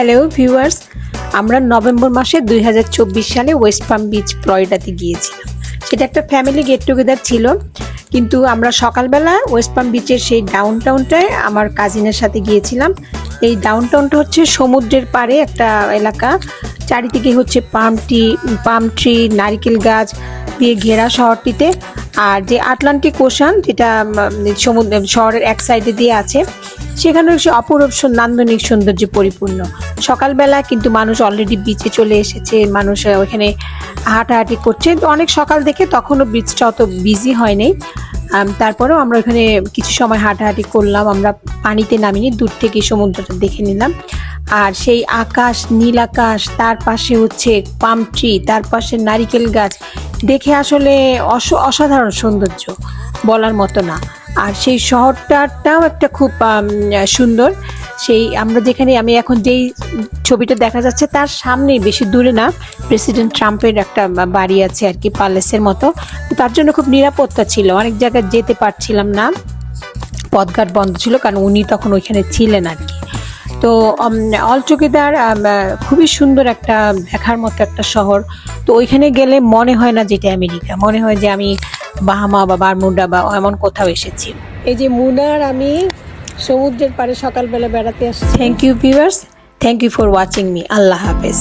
Hello viewers আমরা November মাসে দুই হাজার চব্বিশ সালে ওয়েস্ট পাম বিচ ফ্লরিডাতে গিয়েছিলাম। সেটা একটা ফ্যামিলি গেট টুগেদার ছিল। কিন্তু আমরা সকালবেলা ওয়েস্ট পাম বিচের সেই ডাউন টাউনটায় আমার কাজিনের সাথে গিয়েছিলাম। এই ডাউন টাউনটা হচ্ছে সমুদ্রের পাড়ে একটা এলাকা। চারিদিকে হচ্ছে পাম টি পাম ট্রি নারিকেল গাছ দিয়ে ঘেরা শহরটিতে। আর যে আটলান্টিক ওশান যেটা সমুদ্র, শহরের এক সাইডে দিয়ে আছে সেখানে অপরূপ নান্দনিক সৌন্দর্যে পরিপূর্ণ। সকালবেলা কিন্তু মানুষ অলরেডি বিচে চলে এসেছে, মানুষ ওখানে হাঁটাহাঁটি করছে। অনেক সকাল দেখে তখনও বিচটা অত বিজি হয়নি। তারপরেও আমরা ওখানে কিছু সময় হাঁটাহাঁটি করলাম, আমরা পানিতে নামিনি দূর থেকে সমুদ্রটা দেখে নিলাম। আর সেই আকাশ, নীল আকাশ, তার পাশে হচ্ছে পাম ট্রি তার পাশে নারিকেল গাছ, দেখে আসলে অস- অসাধারণ সৌন্দর্য বলার মতো না। আর সেই শহরটাটাও একটা খুব সুন্দর। সেই আমরা যেখানে, আমি এখন যেই ছবিটা দেখা যাচ্ছে তার সামনেই, বেশি দূরে না, প্রেসিডেন্ট ট্রাম্পের একটা বাড়ি আছে আর কি, প্যালেসের মতো। তার জন্য খুব নিরাপত্তা ছিল, অনেক জায়গায় যেতে পারছিলাম না। পথঘাট বন্ধ ছিল, কারণ উনি তখন ওইখানে ছিলেন আর কি। তো অল টুগেদার খুবই সুন্দর একটা, দেখার মতো একটা শহর। তো ওইখানে গেলে মনে হয় না যেটা আমেরিকা, মনে হয় যে আমি বাহামা বা বারমুডা বা এমন কোথাও এসেছি। এই যে মুনার আমি সমুদ্রের পাড়ে সকালবেলা বেড়াতে আসছি। Thank you viewers thank you for watching me আল্লাহ হাফেজ।